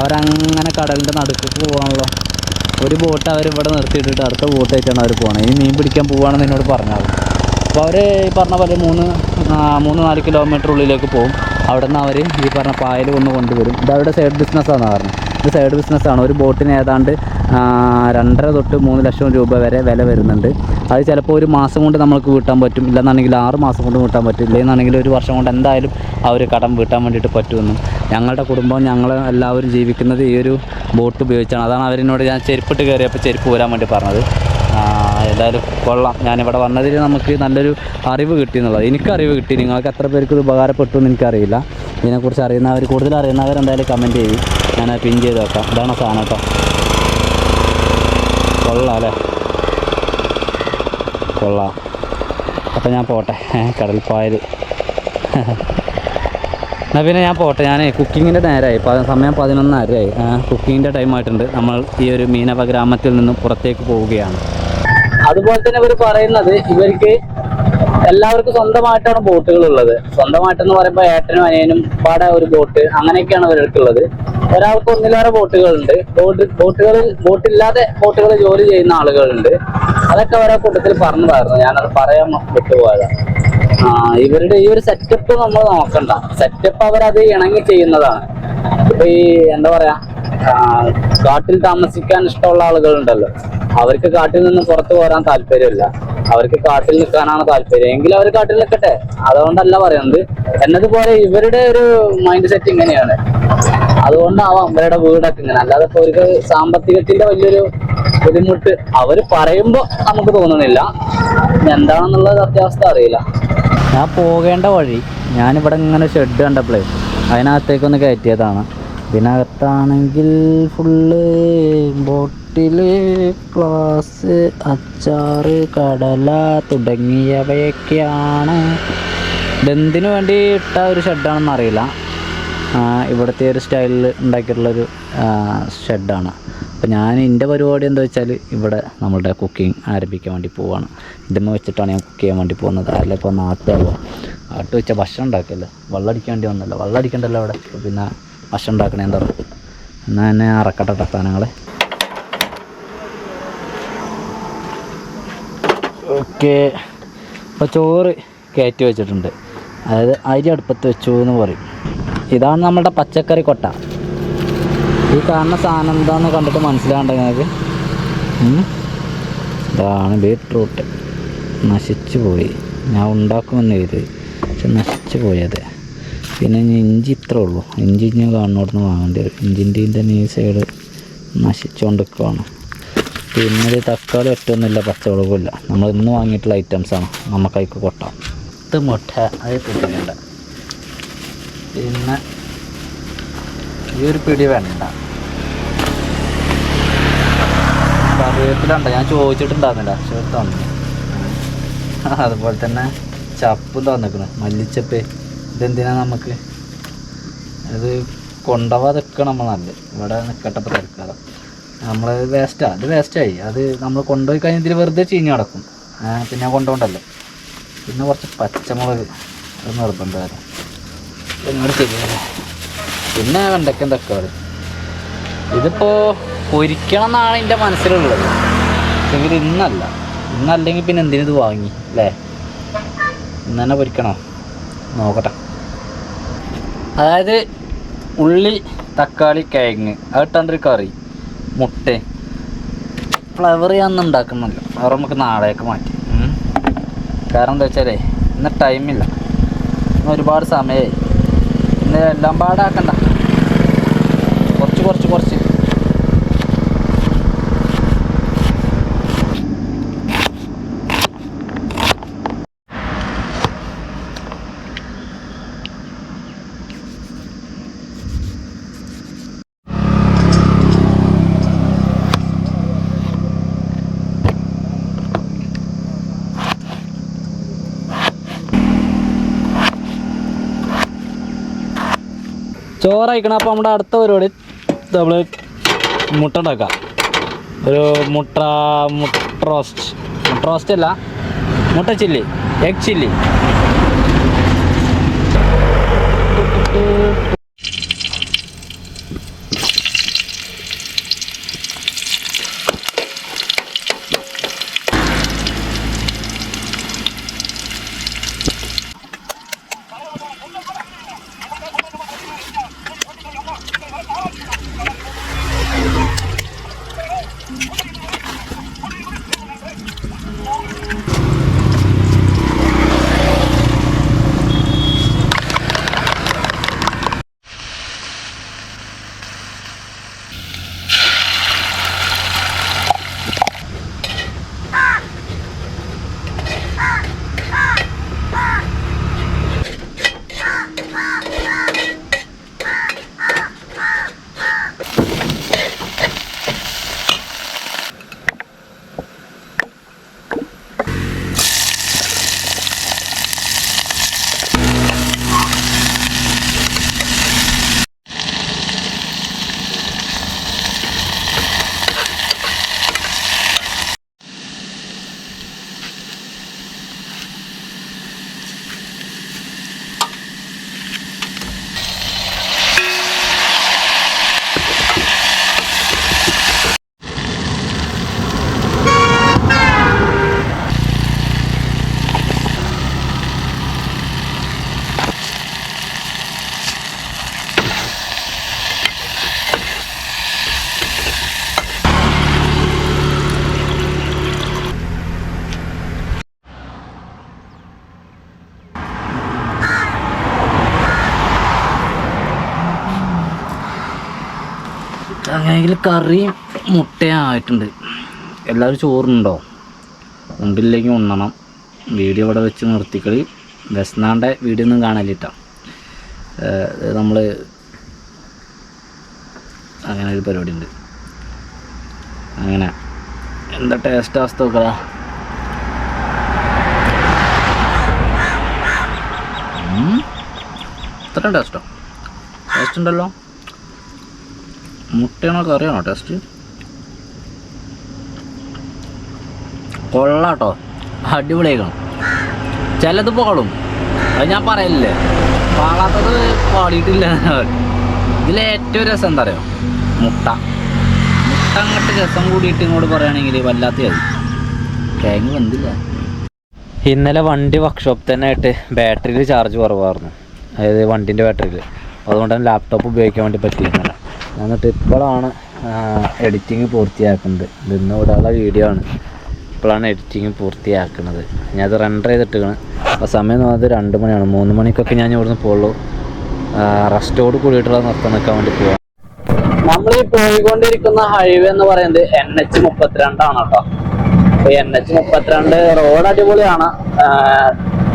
അവരങ്ങനെ കടലിന്റെ നടുക്കേക്ക് പോകാണല്ലോ ഒരു ബോട്ട് അവർ ഇവിടെ നിർത്തിയിട്ടിട്ട് അടുത്ത ബോട്ടായിട്ടാണ് അവർ പോകുന്നത് ഇനി മീൻ പിടിക്കാൻ പോവുകയാണെന്ന് എന്നോട് പറഞ്ഞാൽ അപ്പോൾ അവർ ഈ പറഞ്ഞ പോലെ മൂന്ന് മൂന്ന് നാല് കിലോമീറ്റർ ഉള്ളിലേക്ക് പോകും. അവിടെ നിന്ന് അവർ ഈ പറഞ്ഞ പായൽ ഒന്ന് കൊണ്ടുവരും. ഇത് അവരുടെ സൈഡ് ബിസിനസ്സാണെന്ന് പറഞ്ഞത് ഇത് സൈഡ് ബിസിനസ്സാണ് ഒരു ബോട്ടിന് ഏതാണ്ട് രണ്ടര തൊട്ട് മൂന്ന് ലക്ഷം രൂപ വരെ വില വരുന്നുണ്ട്. അത് ചിലപ്പോൾ ഒരു മാസം കൊണ്ട് നമുക്ക് വീട്ടാൻ പറ്റും. ഇല്ലെന്നുണ്ടെങ്കിൽ ആറ് മാസം കൊണ്ട് വീട്ടാൻ പറ്റും. ഇല്ലെന്നുണ്ടെങ്കിൽ ഒരു വർഷം കൊണ്ട് എന്തായാലും ആ ഒരു കടം വീട്ടാൻ വേണ്ടിയിട്ട് പറ്റുമെന്നും. ഞങ്ങളുടെ കുടുംബം ഞങ്ങൾ എല്ലാവരും ജീവിക്കുന്നത് ഈ ഒരു ബോട്ട് ഉപയോഗിച്ചാണ്. അതാണ് അവരിനോട് ഞാൻ ചെരുപ്പിട്ട് കയറിയപ്പോൾ ചെരുപ്പ് ഊരാൻ വേണ്ടി പറഞ്ഞത്. ആ, ഏതായാലും കൊള്ളാം. ഞാനിവിടെ വന്നതിൽ നമുക്ക് നല്ലൊരു അറിവ് കിട്ടി എന്നുള്ളത്. എനിക്ക് അറിവ് കിട്ടി. നിങ്ങൾക്ക് എത്ര പേർക്ക് ഇത് ഉപകാരപ്പെട്ടു എന്ന് എനിക്കറിയില്ല. ഇതിനെക്കുറിച്ച് അറിയുന്നവർ കൂടുതൽ അറിയുന്നവർ എന്തായാലും കമന്റ് ചെയ്യും. ഞാൻ പിൻ ചെയ്ത് വെക്കാം. ഇതാണ് സാധനം കേട്ടോ. കൊള്ളാം അല്ലേ? കൊള്ളാം. അപ്പം ഞാൻ പോട്ടെ. കടൽപ്പായൽ എന്നാൽ പിന്നെ ഞാൻ പോട്ടെ. ഞാൻ കുക്കിങ്ങിന്റെ നേരമായി സമയം പതിനൊന്നരയായി കുക്കിങ്ങിന്റെ ടൈമായിട്ടുണ്ട് നമ്മൾ ഈ ഒരു മീനവ ഗ്രാമത്തിൽ നിന്നും പുറത്തേക്ക് പോവുകയാണ്. അതുപോലെ തന്നെ ഇവർ പറയുന്നത് ഇവർക്ക് എല്ലാവർക്കും സ്വന്തമായിട്ടാണ് ബോട്ടുകൾ ഉള്ളത്. സ്വന്തമായിട്ടെന്ന് പറയുമ്പോൾ ഏട്ടനും അനിയനും പാടെ ഒരു ബോട്ട് അങ്ങനെയൊക്കെയാണ് ഇവർക്കുള്ളത് ഒരാൾക്ക് ഒന്നിലേറെ ബോട്ടുകളുണ്ട്. ബോട്ട് ബോട്ടുകളിൽ ബോട്ടില്ലാതെ ബോട്ടുകൾ ജോലി ചെയ്യുന്ന ആളുകളുണ്ട്. അതൊക്കെ ഓരോ കൂട്ടത്തിൽ പറഞ്ഞതായിരുന്നു ഞാനത് പറയാൻ വിട്ടുപോയതാണ് ആ, ഇവരുടെ ഈ ഒരു സെറ്റപ്പ് നമ്മൾ നോക്കണ്ട. സെറ്റപ്പ് അവരത് ഇണങ്ങി ചെയ്യുന്നതാണ്. ഇപ്പൊ ഈ എന്താ പറയാ കാട്ടിൽ താമസിക്കാൻ ഇഷ്ടമുള്ള ആളുകളുണ്ടല്ലോ. അവർക്ക് കാട്ടിൽ നിന്ന് പുറത്തു പോരാൻ താല്പര്യമില്ല. അവർക്ക് കാട്ടിൽ നിൽക്കാനാണ് താല്പര്യം. എങ്കിൽ അവർ കാട്ടിൽ നിൽക്കട്ടെ. അതുകൊണ്ടല്ല പറയുന്നത്. എന്നതുപോലെ ഇവരുടെ ഒരു മൈൻഡ് സെറ്റ് ഇങ്ങനെയാണ്. അതുകൊണ്ടാവാം ഇവരുടെ വീടൊക്കെ ഇങ്ങനെ. അല്ലാതെ ഇപ്പൊ അവർക്ക് സാമ്പത്തികത്തിന്റെ വലിയൊരു ബുദ്ധിമുട്ട് അവർ പറയുമ്പോ നമുക്ക് തോന്നുന്നില്ല എന്താണെന്നുള്ള സത്യാവസ്ഥ അറിയില്ല. ഞാൻ പോകേണ്ട വഴി ഞാനിവിടെ ഇങ്ങനെ ഷെഡ് കണ്ടപ്പോഴേ അതിനകത്തേക്കൊന്ന് കയറ്റിയതാണ്. ഇതിനകത്താണെങ്കിൽ ഫുള്ള് ബോട്ടിൽ ക്ലാസ് അച്ചാറ് കടല തുടങ്ങിയവയൊക്കെയാണ്. ഇതെന്തിനു വേണ്ടി ഇട്ട ഒരു ഷെഡാണെന്ന് അറിയില്ല. ഇവിടുത്തെ ഒരു സ്റ്റൈലിൽ ഉണ്ടാക്കിയിട്ടുള്ളൊരു ഷെഡാണ് അപ്പോൾ ഞാൻ എന്റെ പരിപാടി എന്താ വെച്ചാൽ ഇവിടെ നമ്മളുടെ കുക്കിംഗ് ആരംഭിക്കാൻ വേണ്ടി പോവാണ്. ഇതുമ്മ വെച്ചിട്ടാണ് ഞാൻ കുക്ക് ചെയ്യാൻ വേണ്ടി പോകുന്നത്. അല്ല ഇപ്പോൾ നാട്ടുകാരോ നാട്ട് വെച്ച ഭക്ഷണം ഉണ്ടാക്കല്ലേ? വെള്ളം അടിക്കാൻ വേണ്ടി വന്നല്ലോ. വെള്ളം അടിക്കണ്ടല്ലോ അവിടെ പിന്നെ ഭക്ഷണം ഉണ്ടാക്കണേ എന്താ പറയുക? എന്നാൽ തന്നെ അറക്കട്ടെ സാധനങ്ങൾ ഓക്കെ. ഇപ്പോൾ ചോറ് കയറ്റി വെച്ചിട്ടുണ്ട്. അതായത് അരി അടുപ്പത്ത് വെച്ചു എന്ന് പറയും. ഇതാണ് നമ്മുടെ പച്ചക്കറി കൊട്ട. ഈ കാണുന്ന സാധനം എന്താന്ന് കണ്ടിട്ട് മനസ്സിലാകണ്ട നിങ്ങൾക്ക്? ഇതാണ് ബീട്രൂട്ട്. നശിച്ചു പോയി. ഞാൻ ഉണ്ടാക്കുമെന്ന് എഴുതി പക്ഷെ നശിച്ചു പോയത് പിന്നെ ഇഞ്ചി ഇത്രേ ഉള്ളൂ. ഇഞ്ചി ഞാൻ കാണുന്നോടന്ന് വാങ്ങേണ്ടി വരും. ഇഞ്ചിന്റെയും തന്നെ ഈ സൈഡ് നശിച്ചുകൊണ്ടിരിക്കുകയാണ് പിന്നെ ഇത് തക്കാളി ഒറ്റൊന്നുമില്ല പച്ചമുളകും നമ്മൾ ഇന്ന് വാങ്ങിയിട്ടുള്ള ഐറ്റംസാണ് നമുക്കതിക്ക് കൊട്ടാം. ഇത് മുട്ട. അത് പിടിക്കണ്ട. പിന്നെ ഈ ഒരു പിടി വേണ്ട. കറിവേപ്പിലുണ്ട് ഞാൻ ചോദിച്ചിട്ടുണ്ടായിരുന്നില്ല. പക്ഷെ തന്നു. അതുപോലെ തന്നെ ചപ്പും തന്നിക്കണ് മല്ലിച്ചപ്പ്. ഇതെന്തിനാ നമുക്ക്? അത് കൊണ്ടുപോവാതെ നമ്മൾ നല്ലത് ഇവിടെ നിൽക്കട്ടപ്പോൾ തിരക്കാതെ. നമ്മൾ വേസ്റ്റാണ് അത് വേസ്റ്റായി അത് നമ്മൾ കൊണ്ടുപോയി കഴിഞ്ഞാൽ ഇതിൽ വെറുതെ ചീഞ്ഞ് കിടക്കും പിന്നെ കൊണ്ടുപോകണ്ടല്ലോ പിന്നെ കുറച്ച് പച്ചമുളക്. അത് നിർബന്ധമായിരുന്നു ഇങ്ങോട്ട് ശരിയല്ലേ പിന്നെ വെണ്ടയ്ക്കും തക്കാളി ഇതിപ്പോൾ പൊരിക്കണം എന്നാണ് എന്റെ മനസ്സിലുള്ളത്. പക്ഷെങ്കിൽ ഇന്നല്ല. ഇന്നല്ലെങ്കിൽ പിന്നെ എന്തിനു ഇത് വാങ്ങി? അല്ലേ? ഇന്ന് തന്നെ പൊരിക്കണോ? നോക്കട്ടെ. അതായത് ഉള്ളി തക്കാളി കിഴങ്ങ് അതിട്ടൊരു കറി മുട്ട. ഫ്ലവർ ഞാൻ ഉണ്ടാക്കുന്നില്ല. ഫ്ലവർ നമുക്ക് നാളേക്ക് മാറ്റി. കാരണം എന്താ വെച്ചാലേ ഇന്ന് ടൈമില്ല ഇന്ന് ഒരുപാട് സമയമായി ഇന്ന് എല്ലാം പാടാക്കണ്ട. കുറച്ച് കുറച്ച് കുറച്ച്. ചോറ് അപ്പോൾ നമ്മുടെ അടുത്ത പരിപാടി നമ്മൾ മുട്ട ഉണ്ടാക്കാം. ഒരു മുട്ട മുട്ട റോസ്റ്റ് മുട്ട റോസ്റ്റ് അല്ല മുട്ട ചില്ലി എഗ് ചില്ലി കറിയും മുട്ടയും ആയിട്ടുണ്ട്. എല്ലാവരും ചോറുണ്ടോ? ഉണ്ടില്ലെങ്കിൽ ഉണ്ണണം. വീഡിയോ ഇവിടെ വെച്ച് നിർത്തിക്കളി. വിശന്നാണ്ട വീഡിയോ ഒന്നും കാണലിട്ട നമ്മൾ അങ്ങനെ ഒരു പരിപാടി ഉണ്ട് അങ്ങനെ. എന്താ ടേസ്റ്റ് അവസ്ഥ നോക്കതാ ഇത്ര ടേസ്റ്റോ ടേസ്റ്റ് ഉണ്ടല്ലോ? മുട്ടയാണോ കറിയാണോ ടേസ്റ്റ് കൊള്ളാട്ടോ. അടിപൊളിയാക്കണം ചിലത് പോളും അത് ഞാൻ പറയലില്ലേ? പാളാത്തത് പാടിയിട്ടില്ല. ഇതിലെ ഏറ്റവും രസം എന്താ പറയുക മുട്ട. മുട്ട അങ്ങോട്ട് രസം കൂടിയിട്ട് ഇങ്ങോട്ട് പറയുകയാണെങ്കിൽ വല്ലാത്ത അത് തേങ്ങ വന്നില്ല ഇന്നലെ വണ്ടി വർക്ക്ഷോപ്പ് തന്നെ ആയിട്ട് ബാറ്ററിയിൽ ചാർജ് കുറവായിരുന്നു. അതായത് വണ്ടിന്റെ ബാറ്ററിയിൽ അതുകൊണ്ട് തന്നെ ലാപ്ടോപ്പ് ഉപയോഗിക്കാൻ വേണ്ടി പറ്റിയിരുന്നില്ല എന്നിട്ട് ഇപ്പോഴാണ് എഡിറ്റിങ് പൂർത്തിയാക്കുന്നത്. ഇന്ന് ഇവിടെയുള്ള വീഡിയോ ആണ്. ഇപ്പോഴാണ് എഡിറ്റിങ് പൂർത്തിയാക്കുന്നത്. ഞാൻ അത് റെൻഡർ ചെയ്തിട്ടാണ് അപ്പോൾ സമയം എന്ന് പറയുന്നത് രണ്ട് മണിയാണ്. മൂന്ന് മണിക്കൊക്കെ ഞാൻ ഇവിടുന്ന് പോകുള്ളൂ റെസ്റ്റോട് കൂടിയിട്ടുള്ള നിർത്തം നിൽക്കാൻ വേണ്ടി പോവാം. നമ്മൾ ഈ പോയിക്കൊണ്ടിരിക്കുന്ന ഹൈവേ എന്ന് പറയുന്നത് എൻ എച്ച് മുപ്പത്തിരണ്ടാണ് കേട്ടോ. അപ്പൊ എൻ എച്ച് മുപ്പത്തിരണ്ട് റോഡ് അടിപൊളിയാണ്.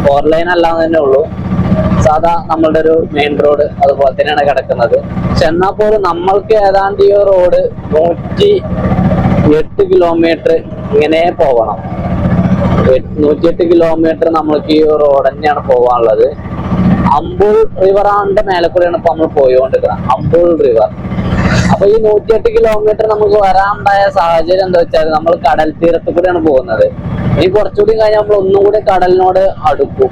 ഫോർ ലൈൻ അല്ലാന്ന് തന്നെ ഉള്ളൂ. സാധാ നമ്മളുടെ ഒരു മെയിൻ റോഡ് അതുപോലെ തന്നെയാണ് കിടക്കുന്നത്. എന്നാൽ പോലും നമ്മൾക്ക് ഏതാണ്ട് ഈ റോഡ് നൂറ്റി എട്ട് കിലോമീറ്റർ ഇങ്ങനെ പോകണം നൂറ്റിയെട്ട് കിലോമീറ്റർ നമ്മൾക്ക് ഈ റോഡ് തന്നെയാണ് പോകാനുള്ളത് അമ്പൂൾ റിവറാണ്ട് മേലെ കൂടെയാണ് ഇപ്പൊ നമ്മൾ പോയിക്കൊണ്ടിരിക്കുന്നത് അമ്പൂൾ റിവർ അപ്പൊ ഈ നൂറ്റിയെട്ട് കിലോമീറ്റർ നമുക്ക് വരാനുണ്ടായ സാഹചര്യം എന്താ വെച്ചാൽ നമ്മൾ കടൽ തീരത്ത് കൂടെയാണ് പോകുന്നത്. ഇനി കുറച്ചുകൂടി കഴിഞ്ഞാൽ നമ്മൾ ഒന്നും കൂടി കടലിനോട് അടുക്കും.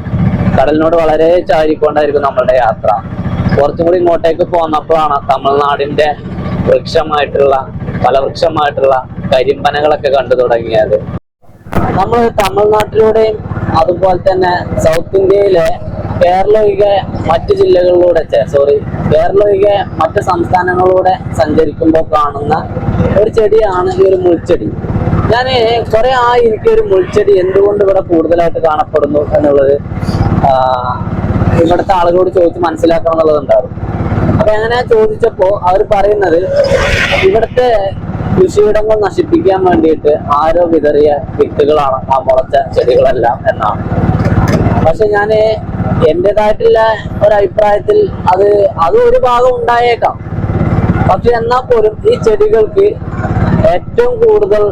കടലിനോട് വളരെ ചാരിക്കൊണ്ടായിരിക്കും നമ്മളുടെ യാത്ര. കുറച്ചും കൂടി ഇങ്ങോട്ടേക്ക് പോന്നപ്പോഴാണ് തമിഴ്നാടിന്റെ വൃക്ഷമായിട്ടുള്ള ഫലവൃക്ഷമായിട്ടുള്ള കരിമ്പനകളൊക്കെ കണ്ടു തുടങ്ങിയത്. നമ്മൾ തമിഴ്നാട്ടിലൂടെയും അതുപോലെ തന്നെ സൗത്ത് ഇന്ത്യയിലെ കേരള ഒഴികെ മറ്റ് ജില്ലകളിലൂടെ സോറി കേരള ഒഴികെ മറ്റ് സംസ്ഥാനങ്ങളിലൂടെ സഞ്ചരിക്കുമ്പോൾ കാണുന്ന ഒരു ചെടിയാണ് ഈ ഒരു മുൾച്ചെടി. ഞാൻ കുറെ ആയി എനിക്ക് ഒരു മുൾച്ചെടി എന്തുകൊണ്ട് ഇവിടെ കൂടുതലായിട്ട് കാണപ്പെടുന്നു എന്നുള്ളത് ഇവിടുത്തെ ആളുകളോട് ചോദിച്ച് മനസ്സിലാക്കണം എന്നുള്ളതുണ്ടാവും അപ്പൊ അങ്ങനെ ചോദിച്ചപ്പോ അവർ പറയുന്നത് ഇവിടുത്തെ കൃഷിയിടങ്ങൾ നശിപ്പിക്കാൻ വേണ്ടിയിട്ട് ആരോ വിതറിയ വിത്തുകളാണ് ആ മുളച്ച ചെടികളെല്ലാം എന്നാണ്. പക്ഷെ ഞാൻ എന്റെതായിട്ടുള്ള ഒരു അഭിപ്രായത്തിൽ അത് അത് ഒരു ഭാഗം ഉണ്ടായേക്കാം. പക്ഷെ എന്നാൽ പോലും ഈ ചെടികൾക്ക് ഏറ്റവും കൂടുതൽ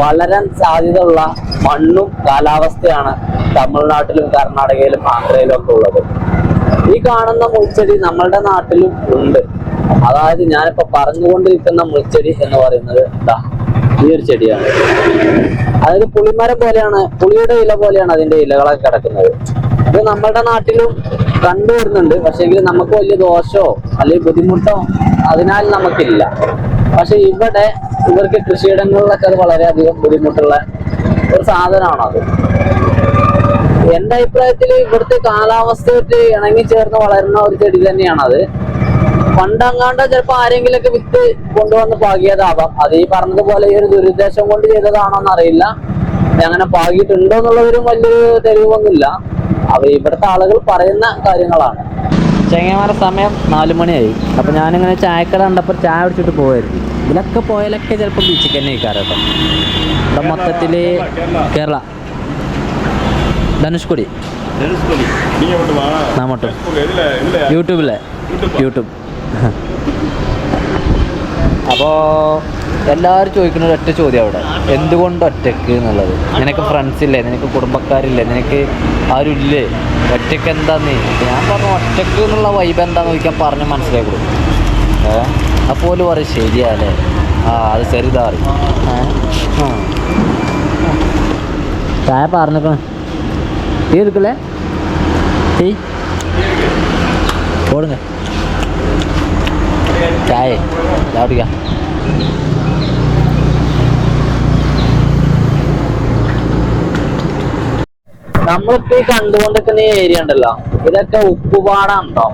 വളരാൻ സാധ്യതയുള്ള മണ്ണും കാലാവസ്ഥയാണ് തമിഴ്നാട്ടിലും കർണാടകയിലും ആന്ധ്രയിലും ഒക്കെ ഉള്ളത്. ഈ കാണുന്ന മുൾച്ചെടി നമ്മളുടെ നാട്ടിലും ഉണ്ട്. അതായത് ഞാനിപ്പോ പറഞ്ഞുകൊണ്ടിരിക്കുന്ന മുൾച്ചെടി എന്ന് പറയുന്നത് എന്താ ഈ ഒരു ചെടിയാണ്. അതായത് പുളിമരം പോലെയാണ് പുളിയുടെ ഇല പോലെയാണ് അതിന്റെ ഇലകളൊക്കെ കിടക്കുന്നത്. ഇത് നമ്മളുടെ നാട്ടിലും കണ്ടുവരുന്നുണ്ട് പക്ഷെങ്കിൽ നമുക്ക് വലിയ ദോഷമോ അല്ലെങ്കിൽ ബുദ്ധിമുട്ടോ അതിനാൽ നമുക്കില്ല. പക്ഷെ ഇവിടെ ഇവർക്ക് കൃഷിയിടങ്ങളിലൊക്കെ അത് വളരെയധികം ബുദ്ധിമുട്ടുള്ള ഒരു സാധനമാണ് അത് എന്റെ അഭിപ്രായത്തിൽ ഇവിടുത്തെ കാലാവസ്ഥയായിട്ട് ഇണങ്ങി ചേർന്ന് വളരുന്ന ഒരു ചെടി അത്. പണ്ടങ്ങാണ്ട് ചിലപ്പോ ആരെങ്കിലൊക്കെ വിത്ത് കൊണ്ടുവന്ന് പാകിയതാവാം. അത് ഈ പറഞ്ഞതുപോലെ ഈ ഒരു ദുരുദ്ദേശം കൊണ്ട് ചെയ്തതാണോന്ന് അറിയില്ല. അങ്ങനെ പാകിയിട്ടുണ്ടോ എന്നുള്ളതൊരു വലിയൊരു തെളിവൊന്നുമില്ല. അവ ഇവിടുത്തെ ആളുകൾ പറയുന്ന കാര്യങ്ങളാണ്. ചെങ്ങന്മാരെ സമയം നാലു മണിയായി. അപ്പൊ ഞാനിങ്ങനെ ചായക്കട കണ്ടപ്പോൾ ചായ കുടിച്ചിട്ട് പോയായിരുന്നു ഇതിലൊക്കെ പോയാലൊക്കെ ചിലപ്പോൾ ബീച്ചിൽ തന്നെ കേട്ടോ. ഇവിടെ കേരള. ധനുഷ്കൊടി நீங்க மட்டுமா நான் மட்டும். எதுல இதுல യൂട്യൂബിലെ യൂട്യൂബ് [laughs] അപ്പോൾ എല്ലാവരും ചോദിക്കുന്ന ഒരു ഒറ്റ ചോദ്യം അവിടെ എന്തുകൊണ്ട് ഒറ്റക്ക് എന്നുള്ളത് നിനക്ക് ഫ്രണ്ട്സ് ഇല്ലേ നിനക്ക് കുടുംബക്കാരില്ലേ നിനക്ക് ആരും ഇല്ലേ ഒറ്റക്ക് എന്താന്ന് ഞാൻ പറഞ്ഞു ഒറ്റക്ക് എന്നുള്ള വൈബ് എന്താന്ന് ചോദിക്കാൻ പറഞ്ഞ് മനസ്സിലാക്കി കൊടുക്കും ഏ അപ്പോൾ പറയും ശരിയാല്ലേ ആ അത് ശരിതാ പറയും ഏ? ആ. ചായ പറഞ്ഞേക്കണം ടീ இருக்குல்ல டீ போடுங்க சாய் കുടിക്കാം. നമ്മളിപ്പോ ഈ കണ്ടുകൊണ്ടിരിക്കുന്ന ഈ ഏരിയ ഉണ്ടല്ലോ ഇതൊക്കെ ഉപ്പുപാടമുണ്ടോ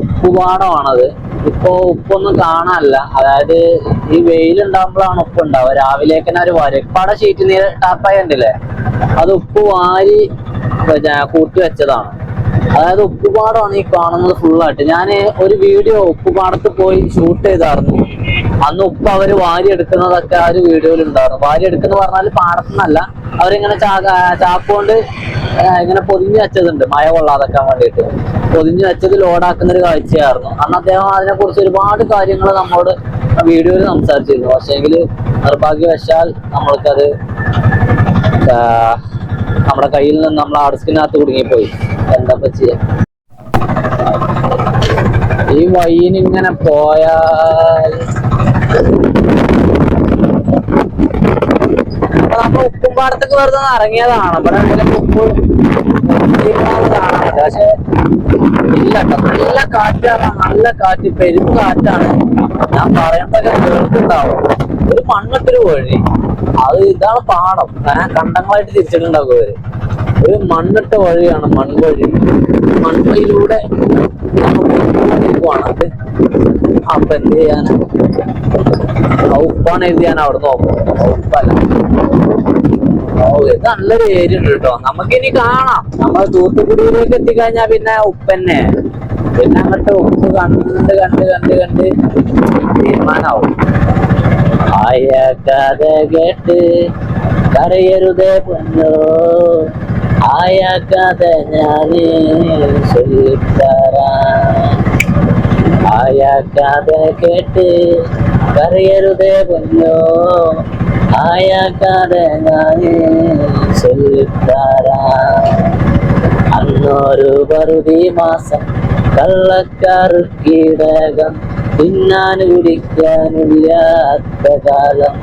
ഉപ്പുപാടമാണത്. ഇപ്പോ ഉപ്പൊന്നും കാണാനല്ല. അതായത് ഈ വെയിലുണ്ടാകുമ്പോഴാണ് ഉപ്പ് ഉണ്ടാവുക രാവിലേക്ക് തന്നെ ഒരു വരപ്പാട ഷീറ്റ് നീര് ടാപ്പായ ഉണ്ടല്ലേ അത് ഉപ്പ് വാരി പിന്നെ കൂട്ടി വെച്ചതാണ് അതായത് ഉപ്പുപാടമാണ് ഈ കാണുന്നത് ഫുള്ളായിട്ട് ഞാൻ ഒരു വീഡിയോ ഉപ്പുപാടത്ത് പോയി ഷൂട്ട് ചെയ്തായിരുന്നു. അന്ന് ഉപ്പ് അവർ വാരി എടുക്കുന്നതൊക്കെ ആ ഒരു വീഡിയോയിൽ ഉണ്ടായിരുന്നു. വാരി എടുക്കുന്ന പറഞ്ഞാൽ പാടത്തുനിന്നല്ല. അവരിങ്ങനെ ചാക്കുകൊണ്ട് ചാക്ക് ഇങ്ങനെ പൊതിഞ്ഞു വെച്ചതുണ്ട്. മഴ കൊള്ളാതെക്കാൻ വേണ്ടിയിട്ട്. പൊതിഞ്ഞു വെച്ചത് ലോഡാക്കുന്ന ഒരു കാഴ്ചയായിരുന്നു. അന്ന് അദ്ദേഹം അതിനെക്കുറിച്ച് ഒരുപാട് കാര്യങ്ങൾ നമ്മോട് വീഡിയോയിൽ സംസാരിച്ചിരുന്നു. പക്ഷേങ്കിൽ നിർഭാഗ്യവശാൽ നമ്മൾക്കത് നമ്മുടെ കയ്യിൽ നിന്ന് നമ്മൾ അടസ്കിനകത്ത് കുടുങ്ങിപ്പോയി. എന്താ ചെയ്യാ ഈ വയ്യിന് ഇങ്ങനെ പോയാൽ നമ്മൾ നമ്മൾ ഉപ്പുംപാടത്തേക്ക് വെറുതെ ഇറങ്ങിയതാണ്. ഇവിടെ ഉപ്പ്. പക്ഷെ ഇല്ല. നല്ല കാറ്റാണ്. നല്ല കാറ്റ്. പെരും കാറ്റാണ്. ഞാൻ പറയണ്ടൊക്കെ കേൾക്കുന്നുണ്ടാവും ഒരു മണ്ണിട്ടൊരു വഴി. അത് ഇതാണ് പാടം. ഞാൻ കണ്ടങ്ങളായിട്ട് തിരിച്ചിട്ടുണ്ടാവും അവർ ഒരു മണ്ണിട്ട വഴിയാണ് മൺവഴി. മൺവഴിയിലൂടെ അത് അപ്പൊ എന്ത് ചെയ്യാനാ? ഉപ്പാണ് എഴുതി അവിടെ നോക്കും ഉപ്പല്ല ഇത് നല്ലൊരു ഏരിയ നമുക്കിനി കാണാം. നമ്മൾ തൂത്തുക്കുടിയിലേക്ക് എത്തിക്കഴിഞ്ഞാ പിന്നെ ഉപ്പന്നെ. പിന്നെ അങ്ങോട്ട് ഉപ്പ് കണ്ട് കണ്ട് കണ്ട് കണ്ട് തീരുമാനാവും. ആയ കഥ കേട്ട് കരയരുതേ പൊന്നോ. ആയ കഥ ചൊല്ലിത്തരാം ആയ കഥ കേട്ട് കരയരുതേ പൊന്നോ. കഥ ഞാൻ അന്നൊരു പറുതി മാസം കള്ളക്കാർക്കിടകം തിന്നാൻ കുടിക്കാനില്ലാത്ത കാലം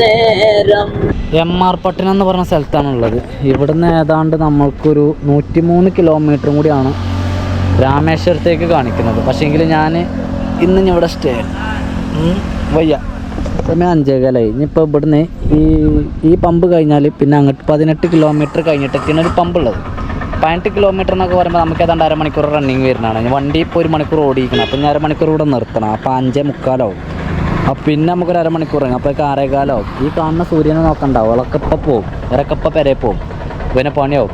നേരം. എം ആർ പട്ടണം എന്ന് പറഞ്ഞ സ്ഥലത്താണുള്ളത്. ഇവിടുന്ന് ഏതാണ്ട് നമ്മൾക്കൊരു നൂറ്റിമൂന്ന് കിലോമീറ്ററും കൂടിയാണ് രാമേശ്വരത്തേക്ക് കാണിക്കുന്നത്. പക്ഷേങ്കിൽ ഞാൻ ഇന്ന് ഇനി ഇവിടെ സ്റ്റേ വയ്യ. സമയം അഞ്ചേകാലായി. ഇനിയിപ്പോൾ ഇവിടുന്ന് ഈ ഈ പമ്പ് കഴിഞ്ഞാൽ പിന്നെ അങ്ങോട്ട് പതിനെട്ട് കിലോമീറ്റർ കഴിഞ്ഞിട്ടൊക്കെയാണ് ഒരു പമ്പ് ഉള്ളത്. പതിനെട്ട് കിലോമീറ്റർ എന്നൊക്കെ പറയുമ്പോൾ നമുക്ക് ഏതാണ്ട് അരമണിക്കൂർ റണ്ണിങ് വരുന്നതാണ്. വണ്ടി ഇപ്പോൾ ഒരു മണിക്കൂർ ഓടിയിരിക്കണം. അപ്പം ഞാൻ അരമണിക്കൂർ ഇവിടെ നിർത്തണം. അപ്പോൾ അഞ്ചേ മുക്കാലാവും. അപ്പം പിന്നെ നമുക്കൊരു അരമണിക്കൂർ അപ്പോൾ ആറേകാലാവും. ഈ കാണുന്ന സൂര്യനെ നോക്കണ്ടാവും ഇളക്കപ്പം പോവും. ഇറക്കപ്പം പെരേ പോവും. പിന്നെ പണിയാവും.